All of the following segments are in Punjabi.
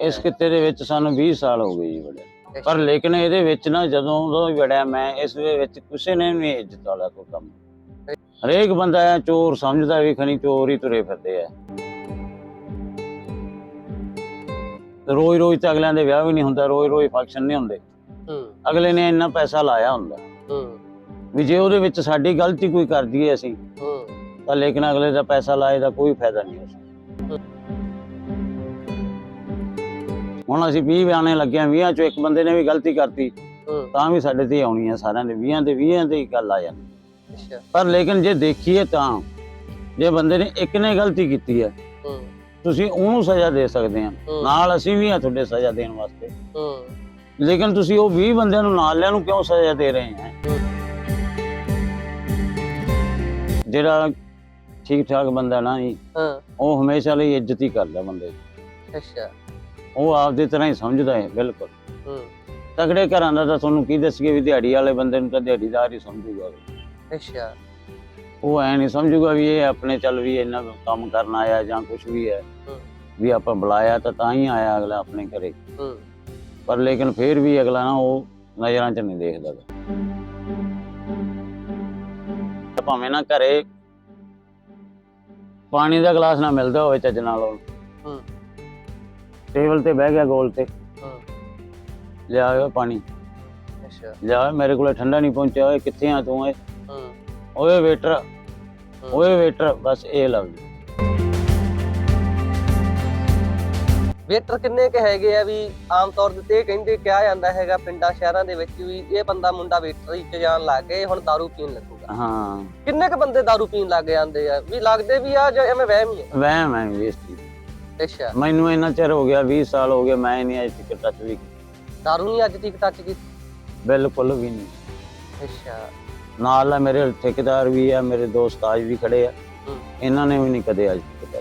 ਇਸ ਕਿੱਤੇ ਦੇ ਵਿੱਚ ਸਾਨੂੰ 20 ਸਾਲ ਹੋ ਗਏ ਜੀ ਬੜੇ। ਪਰ ਲੇਕਿਨ ਇਹਦੇ ਵਿੱਚ ਨਾ ਜਦੋਂ ਹੀ ਵੜਿਆ ਮੈਂ ਇਸ ਦੇ ਵਿੱਚ ਕਿਸੇ ਨੇ ਨਹੀਂ ਇੱਜ਼ਤ ਵਾਲਾ ਕੋਈ ਕੰਮ। ਹਰੇਕ ਬੰਦਾ ਐ ਚੋਰ ਸਮਝਦਾ ਵੀ ਖਣੀ ਚੋਰ ਹੀ ਤੁਰੇ ਫਿਰਦੇ ਆ। ਰੋਜ਼ ਰੋਜ਼ ਤਾਂ ਅਗਲਿਆਂ ਦੇ ਵਿਆਹ ਵੀ ਨਹੀਂ ਹੁੰਦਾ ਰੋਜ਼ ਰੋਜ਼ ਫੰਕਸ਼ਨ ਨਹੀਂ ਹੁੰਦੇ। ਹੂੰ। ਅਗਲੇ ਨੇ ਇੰਨਾ ਪੈਸਾ ਲਾਇਆ ਹੁੰਦਾ। ਹੂੰ। ਵੀ ਜੇ ਉਹਦੇ ਵਿੱਚ ਸਾਡੀ ਗਲਤੀ ਕੋਈ ਕਰ ਦਈਏ ਅਸੀਂ ਹੂੰ। ਤਾਂ ਲੇਕਿਨ ਅਗਲੇ ਦਾ ਪੈਸਾ ਲਾਏ ਦਾ ਕੋਈ ਫਾਇਦਾ ਨਹੀਂ। ਉਸ ਹੁਣ ਅਸੀਂ 20 ਬਿਆਨੇ ਲੱਗੇ ਆ 20 ਚੋਂ ਇੱਕ ਬੰਦੇ ਨੇ ਵੀ ਗਲਤੀ ਕਰਤੀ ਤਾਂ ਵੀ ਸਾਡੇ ਤੇ ਆਉਣੀ ਆ ਸਾਰਿਆਂ ਦੇ 20 ਦੇ 20 ਦੇ ਹੀ ਗੱਲ ਆ ਜਾਂਦੀ। ਪਰ ਲੇਕਿਨ ਜੇ ਦੇਖੀਏ ਤਾਂ ਜੇ ਬੰਦੇ ਨੇ ਇੱਕ ਨੇ ਗਲਤੀ ਕੀਤੀ ਹੈ। ਤੁਸੀਂ ਉਹਨੂੰ ਸਜ਼ਾ ਦੇ ਸਕਦੇ ਆ। ਨਾਲ ਅਸੀਂ ਵੀ ਆ ਤੁਹਾਡੇ ਸਜ਼ਾ ਦੇਣ ਵਾਸਤੇ। ਲੇਕਿਨ ਤੁਸੀਂ ਉਹ 20 ਬੰਦਿਆਂ ਨੂੰ ਨਾਲ ਲਿਆਂ ਨੂੰ ਕਿਉਂ ਸਜ਼ਾ ਦੇ ਰਹੇ ਹੈ। ਜਿਹੜਾ ਠੀਕ ਠਾਕ ਬੰਦਾ ਨਾ ਜੀ ਹਾਂ। ਉਹ ਹਮੇਸ਼ਾ ਲਈ ਇੱਜ਼ਤ ਹੀ ਕਰਦਾ ਬੰਦੇ ਦੀ। ਅੱਛਾ। ਉਹ ਆਪਦੀ ਤਰ੍ਹਾਂ ਹੀ ਸਮਝਦਾ ਹੈ ਬਿਲਕੁਲ। ਹੂੰ। ਤਗੜੇ ਘਰਾਂ ਦਾ ਤਾਂ ਤੁਹਾਨੂੰ ਕੀ ਦੱਸੀਏ ਵੀ ਦਿਹਾੜੀ ਵਾਲੇ ਬੰਦੇ ਨੂੰ ਤਾਂ ਦਿਹਾੜੀਦਾਰ ਹੀ ਸਮਝੂਗਾ ਅੱਛਾ। ਉਹ ਐ ਨਹੀਂ ਸਮਝੂਗਾ ਵੀ ਇਹ ਆਪਣੇ ਚੱਲ ਵੀ ਇਹਨਾਂ ਕੰਮ ਕਰਨ ਆਇਆ ਜਾਂ ਕੁਝ ਵੀ ਹੈ। ਵੀ ਆਪਾਂ ਬੁਲਾਇਆ ਤਾਂ ਤਾਂ ਹੀ ਆਇਆ ਅਗਲਾ ਆਪਣੇ ਘਰੇ। ਪਰ ਲੇਕਿਨ ਫੇਰ ਵੀ ਅਗਲਾ ਨਾ ਉਹ ਨਜ਼ਰਾਂ 'ਚ ਨਹੀਂ ਦੇਖਦਾ ਭਾਵੇਂ ਨਾ ਘਰੇ ਪਾਣੀ ਦਾ ਗਲਾਸ ਨਾ ਮਿਲਦਾ ਹੋਵੇ ਚੱਜ ਨਾਲ ਉਹਨੂੰ। ਟੇਬਲ ਤੇ ਬਹਿ ਗਿਆ ਗੋਲ ਤੇ ਹੂੰ ਲਿਆਓ ਪਾਣੀ ਅੱਛਾ ਲਿਆਓ ਮੇਰੇ ਕੋਲੇ ਠੰਡਾ ਨਹੀਂ ਪਹੁੰਚਿਆ ਓਏ ਕਿੱਥੇ ਆ ਤੂੰ ਓਏ ਹੂੰ ਓਏ ਵੇਟਰ ਓਏ ਵੇਟਰ ਬਸ ਇਹ ਲਫ਼ਜ਼ ਵੇਟਰ ਕਿੰਨੇ ਕ ਹੈਗੇ ਆ ਵੀ ਆਮ ਤੌਰ ਤੇ ਇਹ ਕਹਿੰਦੇ ਕਿਹਾ ਜਾਂਦਾ ਹੈਗਾ ਪਿੰਡਾਂ ਸ਼ਹਿਰਾਂ ਦੇ ਵਿੱਚ ਵੀ ਇਹ ਬੰਦਾ ਮੁੰਡਾ ਵੇਟਰ ਹੀ ਚ ਜਾਣ ਲੱਗ ਗਏ ਹੁਣ दारू ਪੀਣ ਲੱਗੂਗਾ ਹਾਂ ਕਿੰਨੇ ਕ ਬੰਦੇ दारू ਪੀਣ ਲੱਗ ਜਾਂਦੇ ਆ ਵੀ ਲੱਗਦੇ ਵੀ ਆ ਜਾਂ ਐਵੇਂ ਵਹਿਮ ਹੀ ਹੈ ਵਹਿਮ ਹੈ ਵੀ ਇਸ ਚੀਜ਼ ਦਾ। ਅੱਛਾ। ਮੈਨੂੰ ਇੰਨਾ ਚਿਰ ਹੋ ਗਿਆ 20 ਸਾਲ ਹੋ ਗਏ ਮੈਂ ਨਹੀਂ ਅਜੇ ਤੱਕ ਟੱਚ ਵੀ ਕੀਤਾ। दारू ਨਹੀਂ ਅੱਜ ਤੱਕ ਟੱਚ ਕੀਤੀ? ਬਿਲਕੁਲ ਵੀ ਨਹੀਂ। ਅੱਛਾ। ਨਾਲ ਆ ਮੇਰੇ ਠੇਕੇਦਾਰ ਵੀ ਆ ਮੇਰੇ ਦੋਸਤ ਆਜ ਵੀ ਖੜੇ ਆ। ਹੂੰ। ਇਹਨਾਂ ਨੇ ਵੀ ਨਹੀਂ ਕਦੇ ਅੱਜ ਤੱਕ ਕੀਤਾ।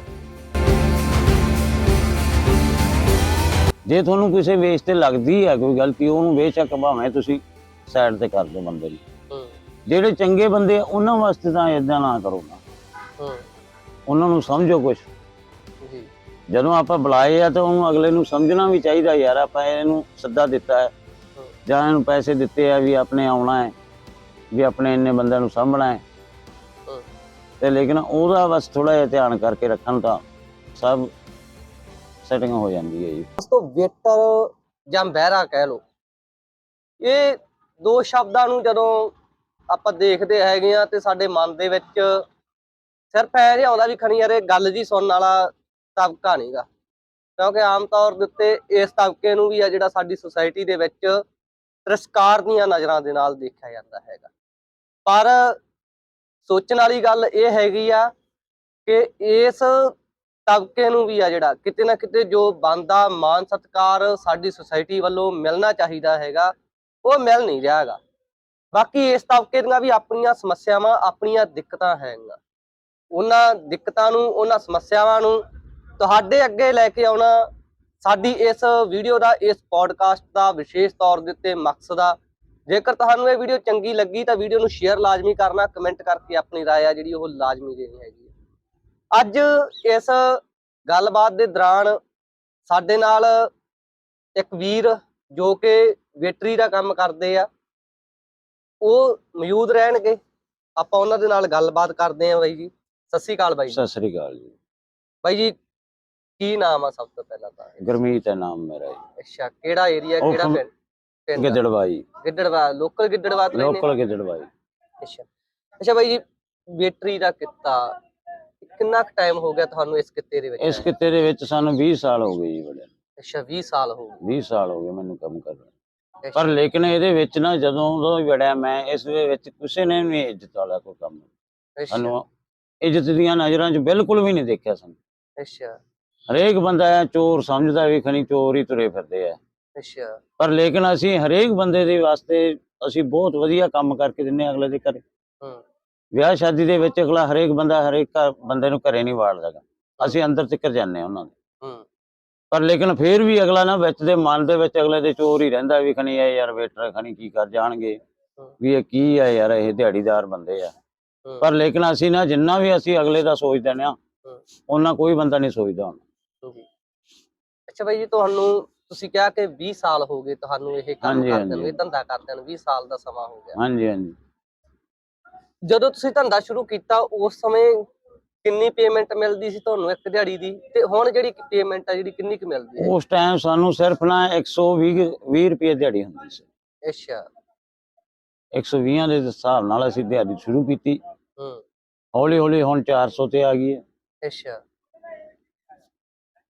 ਜੇ ਤੁਹਾਨੂੰ ਕਿਸੇ ਵੇਚ ਤੇ ਲੱਗਦੀ ਹੈ ਕੋਈ ਗਲਤੀ ਉਹਨੂੰ ਬੇਸ਼ੱਕ ਭਾਵੇਂ ਤੁਸੀਂ ਸਾਈਡ ਤੇ ਕਰ ਦਿਓ ਬੰਦੇ ਨੂੰ। ਹੂੰ। ਜਿਹੜੇ ਚੰਗੇ ਬੰਦੇ ਆ ਉਹਨਾਂ ਵਾਸਤੇ ਤਾਂ ਇਦਾਂ ਨਾ ਕਰੋ ਨਾ। ਹੂੰ। ਉਹਨਾਂ ਨੂੰ ਸਮਝੋ ਜੀ ਜਦੋਂ ਆਪਾਂ ਬੁਲਾਏ ਆ ਤਾਂ ਉਹਨੂੰ ਅਗਲੇ ਨੂੰ ਸਮਝਣਾ ਵੀ ਚਾਹੀਦਾ ਯਾਰ, ਆਪਾਂ ਇਹਨੂੰ ਸੱਦਾ ਦਿੱਤਾ ਹੈ। ਜਾਂ ਇਹਨੂੰ ਪੈਸੇ ਦਿੱਤੇ ਆ ਵੀ ਆਪਣੇ ਆਉਣਾ ਹੈ, ਵੀ ਆਪਣੇ ਇੰਨੇ ਬੰਦਿਆਂ ਨੂੰ ਸਾਂਭਣਾ ਹੈ। ਤੇ ਲੇਕਿਨ ਉਹਦਾ ਬਸ ਥੋੜਾ ਜਿਹਾ ਧਿਆਨ ਕਰਕੇ ਰੱਖਣ ਤਾਂ ਸਭ ਸੈਟਿੰਗ ਹੋ ਜਾਂਦੀ ਹੈ ਜੀ। ਉਸ ਤੋਂ ਵੇਟਰ ਜਾਂ ਬਹਿਰਾ ਕਹਿ ਲੋ ਇਹ ਦੋ ਸ਼ਬਦਾਂ ਨੂੰ ਜਦੋਂ ਆਪਾਂ ਦੇਖਦੇ ਹੈਗੇ ਆ ਤੇ ਸਾਡੇ ਮਨ ਦੇ ਵਿੱਚ ਸਿਰਫ ਐ ਜਿਹਾ ਆਉਂਦਾ ਵੀ ਖਣੀ ਯਾਰ ਇਹ ਗੱਲ ਜੀ ਸੁਣਨ ਵਾਲਾ ਤਬਕਾ ਨਹੀਂਗਾ ਕਿਉਂਕਿ ਆਮ ਤੌਰ ਦੇ ਉੱਤੇ ਇਸ ਤਬਕੇ ਨੂੰ ਵੀ ਆ ਜਿਹੜਾ ਸਾਡੀ ਸੁਸਾਇਟੀ ਦੇ ਵਿੱਚ ਤਿਰਸਕਾਰ ਦੀਆਂ ਨਜ਼ਰਾਂ ਦੇ ਨਾਲ ਦੇਖਿਆ ਜਾਂਦਾ ਹੈਗਾ। ਪਰ ਸੋਚਣ ਵਾਲੀ ਗੱਲ ਇਹ ਹੈਗੀ ਆ ਕਿ ਇਸ ਤਬਕੇ ਨੂੰ ਵੀ ਆ ਜਿਹੜਾ ਕਿਤੇ ਨਾ ਕਿਤੇ ਜੋ ਬੰਦਾ ਮਾਨ ਸਤਕਾਰ ਸਾਡੀ ਸੁਸਾਇਟੀ ਵੱਲੋਂ ਮਿਲਣਾ ਚਾਹੀਦਾ ਹੈਗਾ, ਉਹ ਮਿਲ ਨਹੀਂ ਰਿਹਾ ਹੈਗਾ। ਬਾਕੀ ਇਸ ਤਬਕੇ ਦੀਆਂ ਵੀ ਆਪਣੀਆਂ ਸਮੱਸਿਆਵਾਂ, ਆਪਣੀਆਂ ਦਿੱਕਤਾਂ ਹੈਗੀਆਂ। ਉਹਨਾਂ ਦਿੱਕਤਾਂ ਨੂੰ, ਉਹਨਾਂ ਸਮੱਸਿਆਵਾਂ ਨੂੰ ਤੁਹਾਡੇ ਅੱਗੇ ਲੈ ਕੇ ਆਉਣਾ ਸਾਡੀ ਇਸ ਵੀਡੀਓ ਦਾ ਇਸ ਪੋਡਕਾਸਟ ਦਾ ਵਿਸ਼ੇਸ਼ ਤੌਰ ਦੇ ਉੱਤੇ ਮਕਸਦ ਆ ਜੇਕਰ ਤੁਹਾਨੂੰ ਇਹ ਵੀਡੀਓ ਚੰਗੀ ਲੱਗੀ ਤਾਂ ਵੀਡੀਓ ਨੂੰ ਸ਼ੇਅਰ ਲਾਜ਼ਮੀ ਕਰਨਾ ਕਮੈਂਟ ਕਰਕੇ ਆਪਣੀ رائے ਆ ਜਿਹੜੀ ਉਹ ਲਾਜ਼ਮੀ ਦੇਣੀ ਹੈਗੀ ਹੈ। ਅੱਜ ਇਸ ਗੱਲਬਾਤ ਦੇ ਦੌਰਾਨ ਸਾਡੇ ਨਾਲ ਇੱਕ ਵੀਰ ਜੋ ਕਿ ਵੇਟਰੀ ਦਾ ਕੰਮ ਕਰਦੇ ਆ ਉਹ ਮੌਜੂਦ ਰਹਿਣਗੇ ਆਪਾਂ ਉਹਨਾਂ ਦੇ ਨਾਲ ਗੱਲਬਾਤ ਕਰਦੇ ਆ ਬਾਈ ਜੀ ਸਤਿ ਸ਼੍ਰੀ ਅਕਾਲ ਬਾਈ ਜੀ। ਸਤਿ ਸ੍ਰੀ ਅਕਾਲ ਜੀ ਬਾਈ ਜੀ ਕੀ ਨਾਮ ਆ ਸਭ ਤੋਂ ਪਹਿਲਾਂ ਤਾਂ? ਗੁਰਮੀਤ ਹੈ ਨਾਮ ਮੇਰਾ ਜੀ। ਅੱਛਾ ਕਿਹੜਾ ਏਰੀਆ ਉਹ ਕਿਹੜਾ ਪਿੰਡ? ਪਿੰਡ ਆ? ਗਿੱਦੜਬਾਈ। ਗਿੱਦੜਵਾ ਲੋਕਲ ਗਿੱਦੜਵਾ ਤੋਂ ਰਹਿੰਦੇ ਲੋਕਲ ਗਿੱਦੜਬਾਈ। ਅੱਛਾ। ਅੱਛਾ ਬਾਈ ਜੀ ਵੇਟਰੀ ਦਾ ਕਿੱਤਾ ਕਿੰਨਾ ਕੁ ਟਾਈਮ ਹੋ ਗਿਆ ਤੁਹਾਨੂੰ ਇਸ ਕਿੱਤੇ ਦੇ ਵਿੱਚ ਇਸ ਕਿੱਤੇ ਦੇ ਵਿੱਚ ਸਾਨੂੰ 20 ਸਾਲ ਹੋ ਗਏ ਜੀ ਬੜੇ। ਅੱਛਾ 20 ਸਾਲ ਹੋ ਗਏ। 20 ਸਾਲ ਹੋ ਗਏ ਮੈਨੂੰ ਕੰਮ ਕਰ ਅੱਛਾ, ਪਰ ਲੇਕਿਨ ਇਹਦੇ ਵਿੱਚ ਨਾ ਜਦੋਂ ਹੀ ਵੜਿਆ ਮੈਂ ਇਸ ਦੇ ਵਿੱਚ ਕਿਸੇ ਨੇ ਵੀ ਇੱਜ਼ਤ ਵਾਲਾ ਕੋਈ ਕੰਮ। ਅੱਛਾ। ਸਾਨੂੰ ਇੱਜ਼ਤ ਦੀਆਂ ਨਜ਼ਰਾਂ 'ਚ ਬਿਲਕੁਲ ਵੀ ਨਹੀਂ ਦੇਖਿਆ ਸਾਨੂੰ। ਅੱਛਾ। ਹਰੇਕ ਬੰਦਾ ਐ ਚੋਰ ਸਮਝਦਾ ਵੀ ਖਣੀ ਚੋਰ ਹੀ ਤੁਰੇ ਫਿਰਦੇ ਆ। ਅੱਛਾ। ਪਰ ਲੇਕਿਨ ਅਸੀਂ ਹਰੇਕ ਬੰਦੇ ਦੇ ਵਾਸਤੇ ਅਸੀਂ ਬਹੁਤ ਵਧੀਆ ਕੰਮ ਕਰਕੇ ਦਿੰਨੇ ਅਗਲੇ ਦੇ ਘਰੇ। ਹੂੰ। ਵਿਆਹ ਸ਼ਾਦੀ ਦੇ ਵਿੱਚ ਅਗਲਾ ਹਰੇਕ ਬੰਦਾ ਹਰੇਕ ਬੰਦੇ ਨੂੰ ਘਰੇ ਨਹੀਂ ਵਾੜਦਾਗਾ ਅਸੀਂ ਅੰਦਰ ਤੱਕ ਜਾਂਦੇ ਹਾਂ ਉਹਨਾਂ ਦੇ। ਹੂੰ। ਪਰ ਲੇਕਿਨ ਫੇਰ ਵੀ ਅਗਲਾ ਨਾ ਵਿੱਚ ਦੇ ਮਨ ਦੇ ਵਿੱਚ ਅਗਲੇ ਦੇ ਚੋਰ ਹੀ ਰਹਿੰਦਾ ਵੀ ਖਣੀ ਇਹ ਯਾਰ ਵੇਟਰ ਖਣੀ ਕੀ ਕਰ ਜਾਣਗੇ। ਵੀ ਇਹ ਕੀ ਆ ਯਾਰ ਇਹ ਦਿਹਾੜੀਦਾਰ ਬੰਦੇ ਆ। ਪਰ ਲੇਕਿਨ ਅਸੀਂ ਨਾ ਜਿੰਨਾ ਵੀ ਅਸੀਂ ਅਗਲੇ ਦਾ ਸੋਚਦੇ ਨੇ ਆ ਉਹਨਾਂ ਕੋਈ ਬੰਦਾ ਨਹੀਂ ਸੋਚਦਾ ਹੁਣ। ਹੂੰ। ਅੱਛਾ ਬਾਈ ਜੀ ਤੁਹਾਨੂੰ ਤੁਸੀਂ ਕਿਹਾ ਕਿ 20 ਸਾਲ ਹੋ ਗਏ ਤੁਹਾਨੂੰ ਇਹ ਕੰਮ ਹਾਂਜੀ, ਕਰਦਿਆਂ ਨੂੰ ਹਾਂਜੀ। ਇਹ ਧੰਦਾ ਕਰਦਿਆਂ ਨੂੰ 20 ਸਾਲ ਦਾ ਸਮਾਂ ਹੋ ਗਿਆ। ਹਾਂਜੀ ਹਾਂਜੀ। ਜਦੋਂ ਤੁਸੀਂ ਧੰਦਾ ਸ਼ੁਰੂ ਕੀਤਾ ਉਸ ਸਮੇਂ ਕਿੰਨੀ ਪੇਮੈਂਟ ਮਿਲਦੀ ਸੀ ਤੁਹਾਨੂੰ ਇੱਕ ਦਿਹਾੜੀ ਦੀ? ਤੇ ਹੁਣ ਜਿਹੜੀ ਪੇਮੈਂਟ ਆ ਜਿਹੜੀ ਕਿੰਨੀ ਕੁ ਮਿਲਦੀ ਹੈ? ਉਸ ਟਾਈਮ ਸਾਨੂੰ ਸਿਰਫ ਨਾ 120 20 ਰੁਪਏ ਦਿਹਾੜੀ ਹੁੰਦੀ ਸੀ। ਅੱਛਾ। 120 ਦੇ ਹਿਸਾਬ ਨਾਲ ਅਸੀਂ ਦਿਹਾੜੀ ਸ਼ੁਰੂ ਕੀਤੀ। ਹੂੰ। ਹੌਲੀ ਹੌਲੀ ਹੁਣ 400 ਤੇ ਆ ਗਈ ਹੈ। ਅੱਛਾ।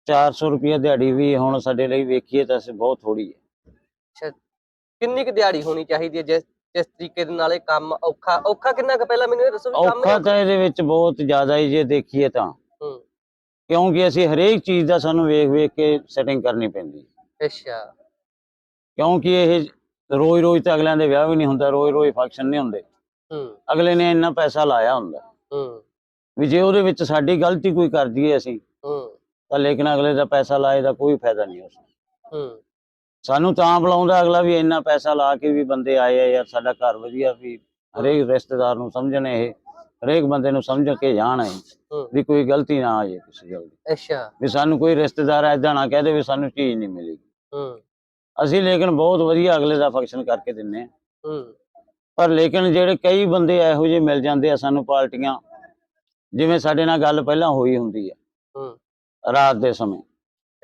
400 ਰੁਪਏ ਦਿਹਾੜੀ ਵੀ ਹੁਣ ਸਾਡੇ ਲਈ ਵੇਖੀਏ ਤਾਂ ਅਸੀਂ ਬਹੁਤ ਥੋੜੀ ਹੈ। ਅੱਛਾ ਕਿੰਨੀ ਕੁ ਦਿਹਾੜੀ ਹੋਣੀ ਚਾਹੀਦੀ ਹੈ ਜਿਸ ਜਿਸ ਤਰੀਕੇ ਦੇ ਨਾਲ ਇਹ ਕੰਮ ਔਖਾ ਔਖਾ ਕਿੰਨਾ ਕੁ ਪਹਿਲਾਂ ਮੈਨੂੰ ਇਹ ਦੱਸੋ ਵੀ ਕੰਮ ਔਖਾ ਤਾਂ ਇਹਦੇ ਵਿੱਚ ਬਹੁਤ ਜ਼ਿਆਦਾ ਹੀ ਜੇ ਦੇਖੀਏ ਤਾਂ। ਹੂੰ। ਕਿਉਂਕਿ ਅਸੀਂ ਹਰੇਕ ਚੀਜ਼ ਦਾ ਸਾਨੂੰ ਵੇਖ ਵੇਖ ਕੇ ਸੈਟਿੰਗ ਕਰਨੀ ਪੈਂਦੀ ਹੈ। ਅੱਛਾ। ਕਿਉਂਕਿ ਇਹ ਰੋਜ਼ ਰੋਜ਼ ਤਾਂ ਅਗਲਿਆਂ ਦੇ ਵਿਆਹ ਵੀ ਨਹੀਂ ਹੁੰਦਾ ਰੋਜ਼ ਰੋਜ਼ ਫੰਕਸ਼ਨ ਨਹੀਂ ਹੁੰਦੇ। ਹੂੰ। ਅਗਲੇ ਨੇ ਇੰਨਾ ਪੈਸਾ ਲਾਇਆ ਹੁੰਦਾ। ਹੂੰ। ਵੀ ਜੇ ਉਹਦੇ ਵਿੱਚ ਸਾਡੀ ਗਲਤੀ ਕੋਈ ਕਰ ਦਈਏ ਅਸੀਂ ਤਾਂ ਲੇਕਿਨ ਅਗਲੇ ਦਾ ਪੈਸਾ ਲਾਏ ਦਾ ਕੋਈ ਫਾਇਦਾ ਨਹੀਂ ਉਸ ਹੂੰ। ਸਾਨੂੰ ਤਾਂ ਬੁਲਾਉਂਦਾ ਅਗਲਾ ਵੀ ਇੰਨਾ ਪੈਸਾ ਲਾ ਕੇ ਵੀ ਬੰਦੇ ਆਏ ਆ ਯਾਰ ਸਾਡਾ ਘਰ ਵਧੀਆ ਵੀ ਹਰੇਕ ਰਿਸ਼ਤੇਦਾਰ ਨੂੰ ਸਮਝਣ ਇਹ ਹਰੇਕ ਬੰਦੇ ਨੂੰ ਸਮਝ ਕੇ ਜਾਣ ਇਹ ਵੀ ਕੋਈ ਗਲਤੀ ਨਾ ਆ ਜਾਏ ਕਿਸੇ ਗੱਲ ਦੀ। ਅੱਛਾ। ਵੀ ਸਾਨੂੰ ਕੋਈ ਰਿਸ਼ਤੇਦਾਰ ਐਦਾਂ ਨਾ ਕਹਿ ਦੇ ਵੀ ਸਾਨੂੰ ਚੀਜ਼ ਨਹੀਂ ਮਿਲੀ ਹੂੰ। ਅਸੀਂ ਲੇਕਿਨ ਬਹੁਤ ਵਧੀਆ ਅਗਲੇ ਦਾ ਫੰਕਸ਼ਨ ਕਰਕੇ ਦਿੰਨੇ ਆ। ਹੂੰ। ਪਰ ਲੇਕਿਨ ਜਿਹੜੇ ਕਈ ਬੰਦੇ ਇਹੋ ਜਿਹੇ ਮਿਲ ਜਾਂਦੇ ਆ ਸਾਨੂੰ ਪਾਰਟੀਆਂ ਜਿਵੇਂ ਸਾਡੇ ਨਾਲ ਗੱਲ ਪਹਿਲਾਂ ਹੋਈ ਹੁੰਦੀ ਆ। ਹੂੰ। ਰਾਤ ਦੇ ਸਮੇਂ।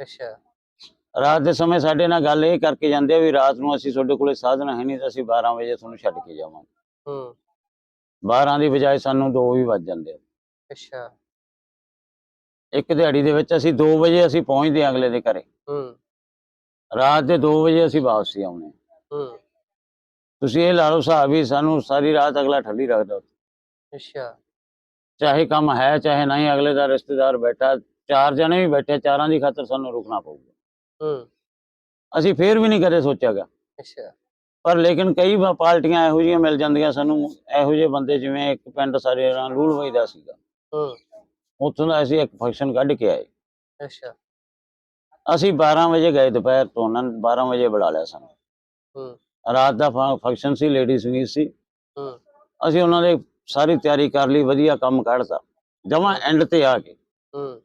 ਅੱਛਾ। ਰਾਤ ਦੇ ਸਮੇਂ ਸਾਡੇ ਨਾਲ ਗੱਲ ਇਹ ਕਰਕੇ ਜਾਂਦੇ ਆ ਵੀ ਰਾਤ ਨੂੰ ਅਸੀਂ ਤੁਹਾਡੇ ਕੋਲੇ ਸਾਧਨ ਹੈ ਨਹੀਂ ਤਾਂ ਅਸੀਂ 12 ਵਜੇ ਤੁਹਾਨੂੰ ਛੱਡ ਕੇ ਜਾਵਾਂਗੇ। ਹੂੰ। 12 ਦੀ ਬਜਾਏ ਸਾਨੂੰ 2 ਵੀ ਵੱਜ ਜਾਂਦੇ ਆ। ਅੱਛਾ। ਇੱਕ ਦਿਹਾੜੀ ਦੇ ਵਿੱਚ ਅਸੀਂ 2 ਵਜੇ ਅਸੀਂ ਪਹੁੰਚਦੇ ਆ ਅਗਲੇ ਦੇ ਘਰੇ। ਹੂੰ। ਰਾਤ ਦੇ 2 ਵਜੇ ਅਸੀਂ ਵਾਪਸੀ ਆਉਣੇ ਆ। ਹੂੰ। ਤੁਸੀਂ ਇਹ ਲਾ ਲਓ ਹਿਸਾਬ ਵੀ ਸਾਨੂੰ ਸਾਰੀ ਰਾਤ ਅਗਲਾ ਠੱਲੀ ਰੱਖਦਾ। ਅੱਛਾ। ਚਾਹੇ ਕੰਮ ਹੈ ਚਾਹੇ ਨਹੀਂ ਅਗਲੇ ਦਾ ਰਿਸ਼ਤੇਦਾਰ ਬੈਠਾ ਚਾਰ ਜਣੇ ਵੀ ਬੈਠੇ ਚਾਰਾਂ ਦੀ ਖਾਤਰ ਸਾਨੂੰ ਰੁਕਣਾ ਪਊਗਾ। ਹੂੰ। ਅਸੀਂ ਫੇਰ ਵੀ ਨਹੀਂ ਕਦੇ ਸੋਚਿਆਗਾ ਅੱਛਾ। ਪਰ ਲੇਕਿਨ ਕਈ ਪਾਰਟੀਆਂ ਇਹੋ ਜਿਹੀਆਂ ਮਿਲ ਜਾਂਦੀਆਂ ਸਾਨੂੰ ਇਹੋ ਜਿਹੇ ਬੰਦੇ ਜਿਵੇਂ ਇੱਕ ਪਿੰਡ ਸਾਡੇ ਨਾਲ ਲੂਲਵਾਈ ਦਾ ਸੀਗਾ। ਹੂੰ। ਉੱਥੋਂ ਦਾ ਅਸੀਂ ਇੱਕ ਫੰਕਸ਼ਨ ਕੱਢ ਕੇ ਆਏ। ਅੱਛਾ। ਅਸੀਂ 12 ਵਜੇ ਗਏ ਦੁਪਹਿਰ ਤੋਂ ਉਹਨਾਂ ਨੇ 12 ਵਜੇ ਬੁਲਾ ਲਿਆ ਸਾਨੂੰ। ਹੂੰ। ਰਾਤ ਦਾ ਫੰਕਸ਼ਨ ਸੀ ਲੇਡੀ ਸੰਗੀਤ ਸੀ। ਹੂੰ। ਅਸੀਂ ਉਹਨਾਂ ਦੇ ਸਾਰੀ ਤਿਆਰੀ ਕਰ ਲਈ ਵਧੀਆ ਕੰਮ ਕੱਢਤਾ। ਜਮਾਂ ਐਂਡ ਤੇ ਆ ਕੇ ਹੂੰ।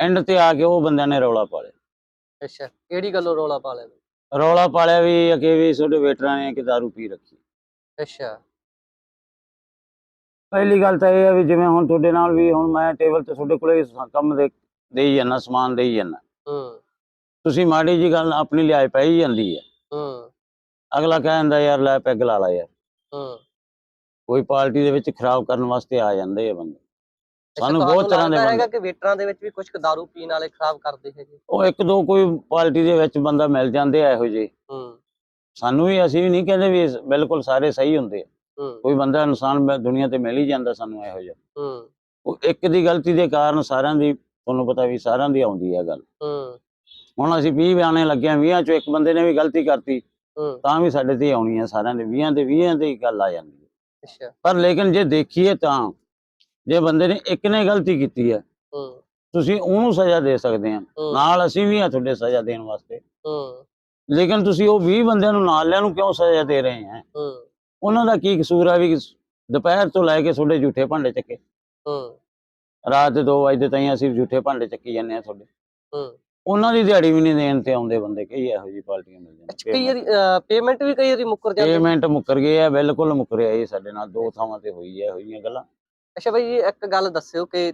ਐਂਡ ਤੇ ਆ ਕੇ ਉਹ ਬੰਦਿਆਂ ਨੇ ਰੌਲਾ ਪਾ ਲਿਆ। ਅੱਛਾ ਕਿਹੜੀ ਗੱਲੋਂ ਰੋਲਾ ਪਾ ਲਿਆ ਰੌਲਾ ਪਾਲਿਆ ਵੀ ਅਕੇ ਵੀ ਤੁਹਾਡੇ ਵੇਟਰਾਂ ਨੇ ਕਿ ਦਾਰੂ ਪੀ ਰੱਖੀ। ਅੱਛਾ। ਪਹਿਲੀ ਗੱਲ ਤਾਂ ਇਹ ਹੈ ਵੀ ਜਿਵੇਂ ਹੁਣ ਤੁਹਾਡੇ ਨਾਲ ਵੀ ਹੁਣ ਮੈਂ ਟੇਬਲ ਤੇ ਤੁਹਾਡੇ ਕੋਲੇ ਸ- ਕੰਮ ਦੇ ਦੇਈ ਜਾਂਦਾ ਸਮਾਨ ਦੇਈ ਜਾਂਦਾ। ਹੂੰ। ਤੁਸੀਂ ਮਾੜੀ ਜੀ ਗੱਲ ਆਪਣੀ ਲਿਆਏ ਪਈ ਜਾਂਦੀ ਹੈ। ਹੂੰ। ਅਗਲਾ ਕਹਿੰਦਾ ਯਾਰ ਲੈ ਪੈਗ ਲਾ ਲਾ ਯਾਰ। ਹੂੰ। ਕੋਈ ਪਾਰਟੀ ਦੇ ਵਿੱਚ ਖਰਾਬ ਕਰਨ ਵਾਸਤੇ ਆ ਜਾਂਦੇ ਆ ਬੰਦੇ। ਸਾਨੂੰ ਬਹੁਤ ਤਰ੍ਹਾਂ ਦੇ ਹੈਗਾ ਬੰਦੇ ਕਿ ਵੇਟਰਾਂ ਦੇ ਵਿੱਚ ਵੀ ਕੁਝ ਦਾਰੂ ਪੀਣ ਵਾਲੇ ਖਰਾਬ ਕਰਦੇ ਹੈਗੇ? ਉਹ ਇੱਕ ਦੋ ਕੋਈ ਪਾਰਟੀ ਦੇ ਵਿੱਚ ਬੰਦਾ ਮਿਲ ਜਾਂਦੇ ਆ ਇਹੋ ਜਿਹੇ। ਹੂੰ। ਸਾਨੂੰ ਵੀ ਅਸੀਂ ਵੀ ਨਹੀਂ ਕਹਿੰਦੇ ਵੀ ਬਿਲਕੁਲ ਸਾਰੇ ਸਹੀ ਹੁੰਦੇ ਆ। ਹੂੰ। ਕੋਈ ਬੰਦਾ ਇਨਸਾਨ ਦੁਨੀਆ ਤੇ ਮਿਲ ਹੀ ਜਾਂਦਾ ਸਾਨੂੰ ਇਹੋ ਜਿਹਾ। ਹੂੰ। ਉਹ ਇੱਕ ਦੀ ਗਲਤੀ ਦੇ ਕਾਰਨ ਸਾਰਿਆਂ ਦੀ ਤੁਹਾਨੂੰ ਪਤਾ ਵੀ ਸਾਰਿਆਂ ਦੀ ਆਉਂਦੀ ਹੈ ਗੱਲ। ਹੂੰ। ਹੁਣ ਅਸੀਂ 20 ਬਿਆਨੇ ਲੱਗੇ ਆ 20 ਚੋਂ ਇੱਕ ਬੰਦੇ ਨੇ ਵੀ ਗਲਤੀ ਕਰਤੀ ਹੂੰ। ਤਾਂ ਵੀ ਸਾਡੇ ਤੇ ਆਉਣੀ ਹੈ ਸਾਰਿਆਂ ਦੇ 20 ਦੇ 20 ਤੇ ਹੀ ਗੱਲ ਆ ਜਾਂਦੀ ਹੈ ਅੱਛਾ। ਪਰ ਲੇਕਿਨ ਜੇ ਦੇਖੀਏ ਤਾਂ ਜੇ ਬੰਦੇ ਨੇ ਇੱਕ ਨੇ ਗਲਤੀ ਕੀਤੀ ਹੈ ਤੁਸੀਂ ਉਹਨੂੰ ਸਜ਼ਾ ਦੇ ਸਕਦੇ ਆ ਨਾਲ ਅਸੀਂ ਵੀ ਆ ਤੁਹਾਡੇ ਸਜ਼ਾ ਦੇਣ ਵਾਸਤੇ। ਲੇਕਿਨ ਤੁਸੀਂ ਉਹ 20 ਬੰਦਿਆਂ ਨੂੰ ਨਾਲ ਲਿਆਂ ਨੂੰ ਕਿਉਂ ਸਜ਼ਾ ਦੇ ਰਹੇ ਹੂੰ? ਉਹਨਾਂ ਦਾ ਕੀ ਕਸੂਰ ਆ ਵੀ ਦੁਪਹਿਰ ਤੋਂ ਲੈ ਕੇ ਤੁਹਾਡੇ ਝੂਠੇ ਭਾਂਡੇ ਚੱਕੇ? ਰਾਤ ਦੇ 2 ਵਜੇ ਤਾਈਂ ਅਸੀਂ ਝੂਠੇ ਭਾਂਡੇ ਚੱਕੀ ਜਾਂਦੇ ਆ ਤੁਹਾਡੇ। ਉਹਨਾਂ ਦੀ ਦਿਹਾੜੀ ਵੀ ਨਹੀਂ ਦੇਣ ਤੇ ਆਉਂਦੇ ਬੰਦੇ ਕਈ ਇਹੋ ਜਿਹੀ ਪਾਰਟੀਆਂ ਮਿਲ ਅੱਛਾ ਕਈ ਜਾਂਦੀਆਂ ਵਾਰੀ ਪੇਮੈਂਟ ਵੀ ਕਈ ਵਾਰੀ ਮੁੱਕਰ ਜਾਂਦੀ ਪੇਮੈਂਟ ਮੁੱਕਰ ਗਏ ਆ ਬਿਲਕੁਲ ਮੁੱਕਰਿਆ ਜੀ ਸਾਡੇ ਨਾਲ ਦੋ ਥਾਵਾਂ ਤੇ ਹੋਈ ਹੈ ਇਹੋ ਜਿਹੀਆਂ ਗੱਲਾਂ। ਅੱਛਾ ਬਾਈ ਜੀ ਇੱਕ ਗੱਲ ਦੱਸਿਓ ਕਿ